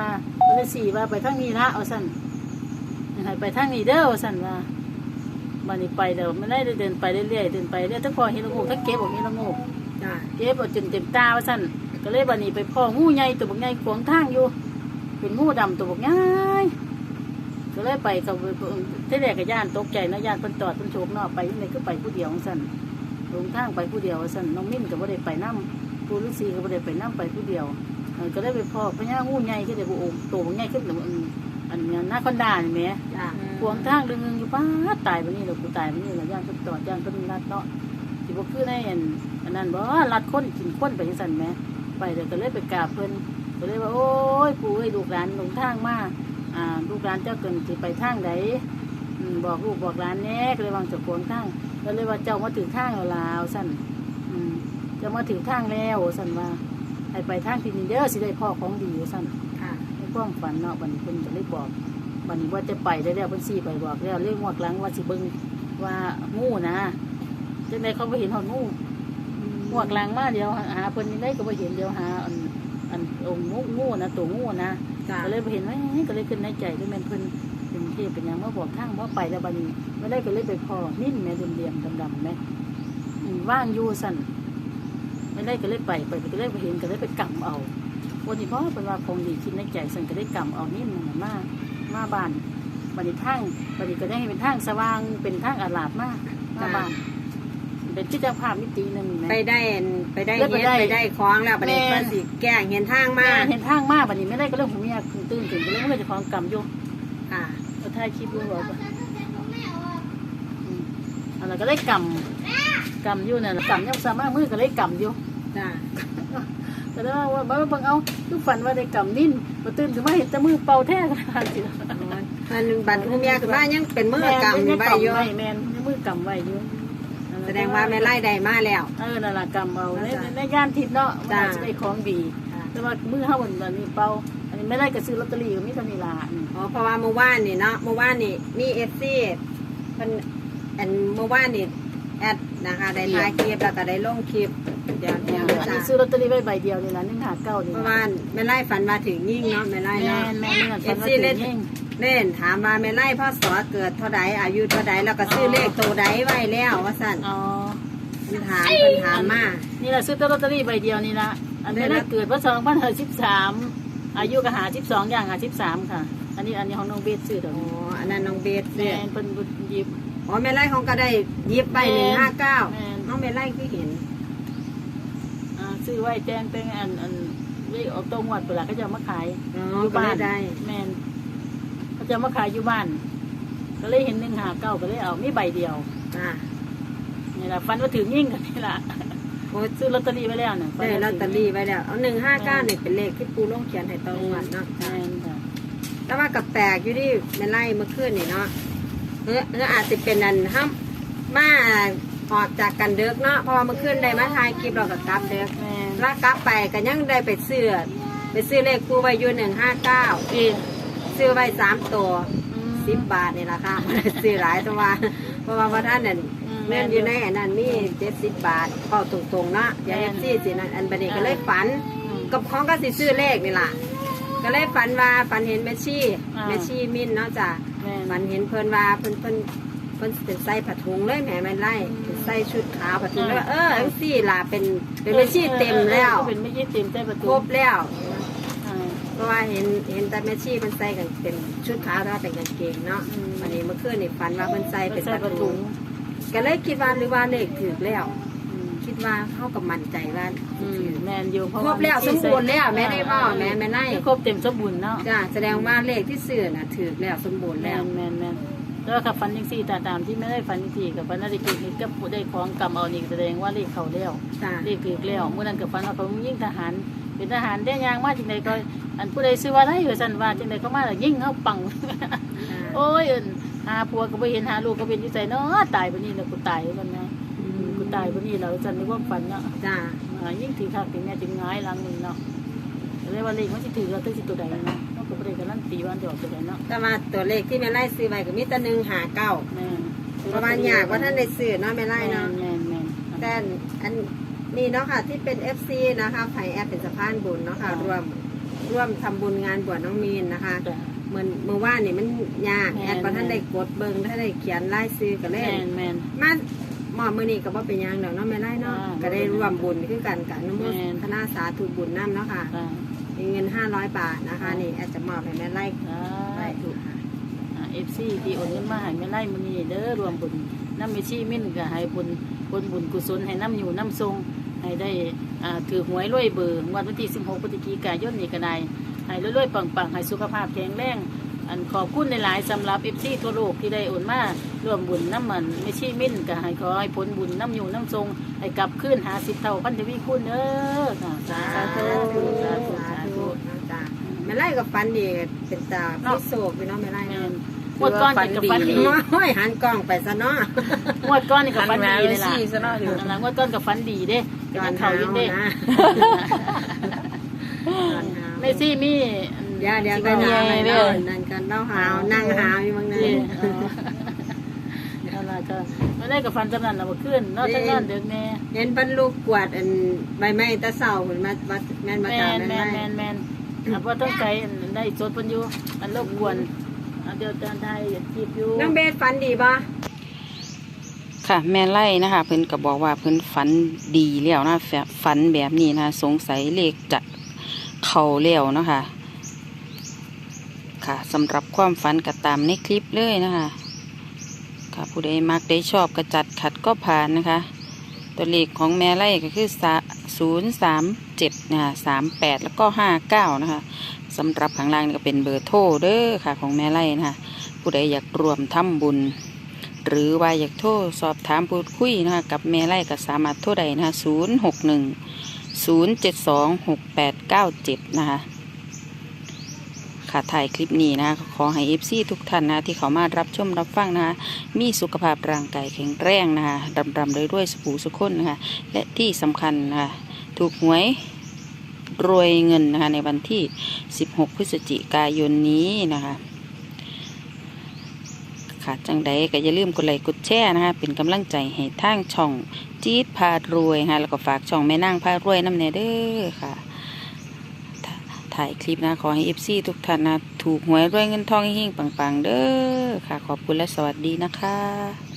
ว่าก็เลยสี่ว่าไปทางนี้นะเอาสั่นให้ไปทางนี้เด้อเอาสั่นว่าบันนี้ไปเดี๋ยวไม่ได้เดินไปเรื่อยๆเดินไปเรื่อยทั้งพอเห็นละงูทั้งเก็บบอกเห็นละงูจ้าเก็บเอาจนเต็มตาว่าสั่นก็เลยบันนี้ไปพ่องูใหญ่ตัวบักใหญ่ขวางทางอยู่ เป็นงูดำตัวบักใหญ่ก็เลยไปกับที่แรกกับย่านตกใจนะย่านเพิ่นตอดเพิ่นโฉบเนอกไปยังไงก็ไปผู้เดียวของสั่นลงทางไปผู้เดียวว่าสั่นน้องมิ้นก็บ่ได้ไปน้ำปูฤาษีก็บ่ได้ไปน้ำไปผู้เดียวเออ ก็ได้ไปพ่อพญางูใหญ่ก็ได้บุโอมโตบักใหญ่ขึ้นแบบอันอันนี้หน้าคอนดานี่แหม่จ้าขวางทางดึงๆอยู่ป้าดตายวันนี้เรากูตายวันนี้เราย่างต้นตอดย่างต้นรัดเนาะสิบ่คือในอันอันนั้นบ่รัดคนกินคนไปจังซั่นแหมไปเดี๋ยวก็เลยไปกราบเพิ่นก็เลยว่าโอ้ยปู่เอ้ยลูกหลานหลงทางมาอ่าลูกหลานเจ้าเกินสิไปทางใดอืมบอกลูกบอกหลานแหน่ก็เลยว่าจะขวางทางก็เลยว่าเจ้ามาถึงทางแล้วลาวสั่นอืมเจ้ามาถึงทางแล้วสั่นว่า ให้ไปทางที่นี่เด้อสิได้พ่อของดีสั่นค่ะในความฝันเนาะบัดนี้เพิ่นจะได้บอกบัดนี้ว่าจะไปได้แล้วเพิ่นสี่ไปบอกแล้วเรื่องงวดหลังว่าสิเบิ่งว่างูนะจังไดเขาบ่เห็นหอดงูงวดหลังมาเดียวหาเพิ่นยังได้ก็บ่เห็นเดียวหาอันอันองค์งูงูนะตัวงูนะจ้าก็เลยบ่เห็นว่าก็เลยขึ้นในใจด้วยแม่นเพิ่นเป็นเทพเป็นหยังมาบอกทางว่าไปแล้วบัดนี้ไม่ได้ก็เลยไปพอนิ่นแม่เหลี่ยมๆดำๆแม่อืมว่างอยู่สั่น ไม่ได้ก็เลยไปไปก็เลยบ่เห็นก็เลยไปกำเอาวันนี้พ่อเป็นว่าคงดีคิดในใจสันก็ได้กำเอานิ่มนมามาบ้านบันนี้ทางบันนี้ก็ได้ให้เป็นทางสว่างเป็นทางอาลาดมากมาบ้านเป็นที่จะภาพมิติหนึ่งนะไปได้อันไปได้แล้วเฮ็ไปดได้ไปได้คล้องแล้วบัดนี้แม่เพิ่นสิแก้เห็นทางมามาเห็นทางมากบันนี้ไม่ได้ก็เรื่องของเมียตื่นตื่นก็เลยไม่ได้จะของกำอยู่ค่ะเราถ่ายคลิปดูว่าอืมอะไรก็ได้กำกำอยู่เนี่ยกำยังสามารถมือก็ได้กำอยู่ จ้าก็ได้ว่าบ้าบังเอาทุกฝันว่าได้กำนิ่นมาตื่นถึงมาเห็นแต่มือเป่าแท้ขนาดนี้มันบัดผู้เมียขึ้นมายังเป็นมือกำไว้อยู่แม่แมนมือกำไว้อยู่แสดงว่าแม่ไล่ได้มาแล้ว เออนั่นล่ะกำเอาในในย่านทิพย์เนาะมันจ้ะอาจจะได้ของดี แต่ว่ามือเฮามันอันนี้เป่าอันนี้ไม่ได้ก็ซื้อลอตเตอรี่ก็มีเท่านี้ล่ะอืมอ๋อเพราะว่าเมื่อวานนี่เนาะเมื่อวานนี่มี FC เพิ่นอันเมื่อวานนี่แอดนะคะได้ถ่ายคลิปแล้วก็ได้ลงคลิป เดี๋ยวเดี๋ยวอันจ้านี้ซื้อลอตเตอรี่ไว้ใบเดียวนี่ล่ะ159นี่เพราะล่ะว่าแม่ไล่ฝันมาถึงยิ่งเนาะแม่ไล่แม่เนาะนแม่นเงินเอฝันฟว่าซีถึเล่นงยิ่งเล่นถามมาแม่ไล่พ่อสอเกิดเท่าใดอายุเท่าใดแล้วก็ซื้อเลขตัวใดไว้แล้วว่าสั่นอ๋อเพิ่นถามเพิ่นถามมานี่ล่ะซื้อแต่ลอตเตอรี่ใบเดียวนี่ล่ะอันนี้ได้ละเกิดพศ2513อายุก็หา12อย่างหา13ค่ะ อันนี้อันนี้ของน้องเบสซื้อดอกอ๋ออันนั้นน้องเบสแม่เนี่ยนเพิ่นหยิบ อ๋อแม่ไล่ของก็ได้ยิบไปหนึ่งห้าเก้าแม่น น้องแม่ไล่คือเห็นอ่า ซื้อไว้แจ้งแจ้งอันอันนี่ออกตัวงวดเวลาเขาจะเอามาขายอ๋ออยู่ก็บ้าได้นได้ แมนเขาจะเอามาขายอยู่บ้าน ก็เลยเห็นหนึ่งหาเก้าก็เลยเอามีใบเดียวอ่านี่แหละฟันว่าถือยิ่งกันนี่แหละโอ้ซื้อลอตเตอรี่ไว้แล้วเนี่ยได้ลอตเตอรี่ไว้แล้วเอาหนึ่งห้าเก้าเนี่ยเป็นเลขที่ปูลงเขียนให้ตรงวันเนาะแมนค่ะแล้วว่ากับแตกอยู่ที่แม่ไล่เมื่อคืนนี่เนาะเฮ้อเฮ้ออาจจะเป็นอันห้ามมา ออกจากกันเด็กเนาะเพราะว่าเมื่อคืนได้มาถ่ายคลิปเรากับกลับเด็กแมนแล้วกลับไปก็ยังได้ไปซื้อไปซื้อเลขคู่ไว้อยู่หนึ่งห้าเก้าพี่ซื้อไว้สามตัวอืมสิบบาทนี่แหละค่ะซื้อหลายตัวเพราะว่าพระท่านนั่น อืมเงินอยู่ในอันนั้นมีเจ็ดสิบบาทเข้าตรงๆเนาะอย่าแม่เอน ฟซีสินั่นอันบันนี้ก็เลยอ่าฝัน อืม กับของก็สิซื้อเลขนี่ล่ะ ก็เลยฝันว่าฝันเห็นแม่ชีอ่า แม่ชีมินเนาะจ้ะแมนฝันเห็นเพิ่นว่าเพิ่นเพิ่น เพิ่นเป็นใส่ผ้าถุงเลยแหมแม่นไล่อืมเป็นใส่ชุดขาวผ้าถุงอ่าแล้วเออจังซี่ล่ะเป็นเป็นแม่ชีเต็มแล้วออเป็นไม่ใช่เต็มใจประตูครบแล้วอ่า เพราะว่าเห็นเห็นแต่แม่ชีมันใส่กันเป็นชุดขาวแต่ว่าเป็นกางเกงเนาะอืม วันนี้เมื่อคืนนี่ฝันว่าเพิ่นใส่เป็นใส่ผ้าประถุตูงก็เลยคิดว่าหรือว่าเลขถูกแล้ว อืมคิดว่าเข้ากับมั่นใจว่าอืมถูกแมนอยู่เพราะครว่าบแล้วสมบูรณ์แล้วแม่ได้บ่แม่แม่ไล่ครบเต็มสมบูรณ์เนาะจ้าแสดงว่าเลขที่ซื้อน่ะถูกแล้วสมบูรณ์แมแล้ว นแมนแมน แล้วขับฟันยังสี่ตาตามที่ไม่ได้ฟันยังสี่กับฟันนาฬิกานี่ก็ได้ของกำเอานี่แสดงว่าเลขเขาแล้วจ้าเลขถือแล้วเมื่อนั้นกับฟันว่าเขายิ่งทหาร เป็นทหารได้ยางมาจังใดก็ อันผู้ใดซื้อว่าได้อยู่สันว่าจังใดเขามาแล้วยิ่งเขาปัง โอ้ยเอิ้นหาผัวก็ไปเห็นหาลูกก็เป็นอยู่ใจเนาะตายปนี้แล้วกูตายแล้วนะอืมกูตายปนี้แล้วจันนึกว่าฝันเนาะจ้าอ่ายิ่งถือข้าวถึงแม่จึงง่ายหลังมึงเนาะก็เลยว่าเลขมันสิถือเราตึ้งสิตัวใดเนาะ ตีวันเดียวตัวใดเนาะแต่ว่าตัวเลขที่แม่ไล่ซื้อไปก็มีแต่หนึ่งหาเก้าแม่นประมาณอยากว่าท่านได้ซื้อเนาะแม่ไล่เนาะแม่นแม่น แต่อันนี้เนาะค่ะที่เป็น FC นะคะไผ่แอปเป็นสะพานบุญเนาะค่ะรวมร่วมทำบุญงานบวชน้องมีนนะคะจ้ะ เหมือนเมื่อว่านนี่มันยากแม่น แอดบ่ท่านได้กดเบิ่งท่านได้เขียนรายชื่อก็เลแมยนแมนมาหมอบมื้อนี้ก็บ่เป็นหยังดอกเนาะแม่ไร่เนาะอ่าก็ได้ร่วมบุญคือกันกับอนุโมแม่น ทนาสาธุบุญนํเนาะค่ะ จ้ะ มีเงิน 500 บาทนะคะ นี่แอดจะมอบให้แม่ไร่จ้ะไร่ถูกค่ะเอฟซีที่โอนเงินมาให้แม่ไล่มื้อนี้เด้อรวมบุญน้ำเมชีมิ่นก็ให้บุญบุญบุญกุศลให้น้ำอยู่น้ำทรงให้ได้อ่าถือหวยรวยเบอร์งวันที่ 16พฤศจิกายนนี้ก็ได้ให้รวยๆปังๆให้สุขภาพแข็งแรงอันขอบคุณหลายๆสำหรับเอฟซีทั่วโลกที่ได้โอนมาร่วมบุญน้ำมันเมชีมิ่นก็ให้ขอให้ผลบุญน้ำอยู่น้ำทรงให้กลับคืนหาสิบเท่าพันทวีคูณเด้อค่ะสาธุสาธุสาธุ จ้าแม่ไร่ กับฟันดีเป็นตาพิโศกพี่เนาะแม่ไร่แม่เนาะนงวดก้อนกับฟันดีโอ้ยหันกล้องไปซะเนาะงวดก้อนกับฟันดีเลยล่ะซะหน่อยเถอะนั่นล่ะงวดก้อนกับฟันดีเด้ก็ยังเข่ายิ่งเด้นะในซี่มีเดี๋ยวเดี๋ยวก็นาวไปเด้อนั่นกันเล่าหาวนั่งหาวอยู่บางนึนี่งเออนั่นก็ไม่ได้กับฟันจำนันเราขึ้นนอกจากนั้นเด็กแม่เห็นบรรลุกวาดอันใบไม้ตะเสาเหมือนมาวัดแมนมาแมจามแมนแมนแมน อะเพราะต้องใจอันได้จดเพิ่นอยู่อันรบกวนอันเดียวจานไทยจีบอยู่น้องเบสฟันดีป่ะค่ะ แม่ไล่นะคะเพิ่นก็บอกว่าเพิ่นฝันดีแล้วนะแฟฝันแบบนี้นะสงสัยเลขจะเข้าแล้วนะคะค่ะสำหรับความฝันก็ตามในคลิปเลยนะคะค่ะผู้ใดมักได้ชอบก็จัดขัดก็ผ่านนะคะ ตัวเลขของแม่ไล่ก็คือศูนย์สามเจ็ดนะคะสามแปดแล้วก็ห้าเก้านะคะสำหรับข้างล่างนี่ก็เป็นเบอร์โทรเด้อค่ะของแม่ไล่นะคะผู้ใดอยากรวมทำบุญ หรือว่าอยากโทรสอบถามพูดคุยนะคะกับแม่ไล่ก็สามารถโทรได้นะคะศูนย์หกหนึ่งศูนย์เจ็ดสองหกแปดเก้าเจ็ดนะคะ ค่ะถ่ายคลิปนี้นะขอให้เอฟซีทุกท่านนะที่เขามารับชมรับฟังนะมีสุขภาพร่างกายแข็งแรงนะคะดำดำๆด้วยสุขูสุขคนนะคะและที่สำคัญนะคะถูกหวยรวยเงินนะคะในวันที่ 16 พฤศจิกายนนี้นะคะค่ะจังใดก็อย่าลืมกดไลค์กดแชร์นะคะเป็นกำลังใจให้ทางช่องจี๊ดพารวยนะคะแล้วก็ฝากช่องแม่นางพารวยน้ำเนเด้อค่ะ ถ่ายคลิปนะ ขอให้เอฟซีทุกท่านนะ ถูกหวยรวยเงินทองหิ่งปัง ๆ เด้อค่ะ ขอบคุณและสวัสดีนะคะ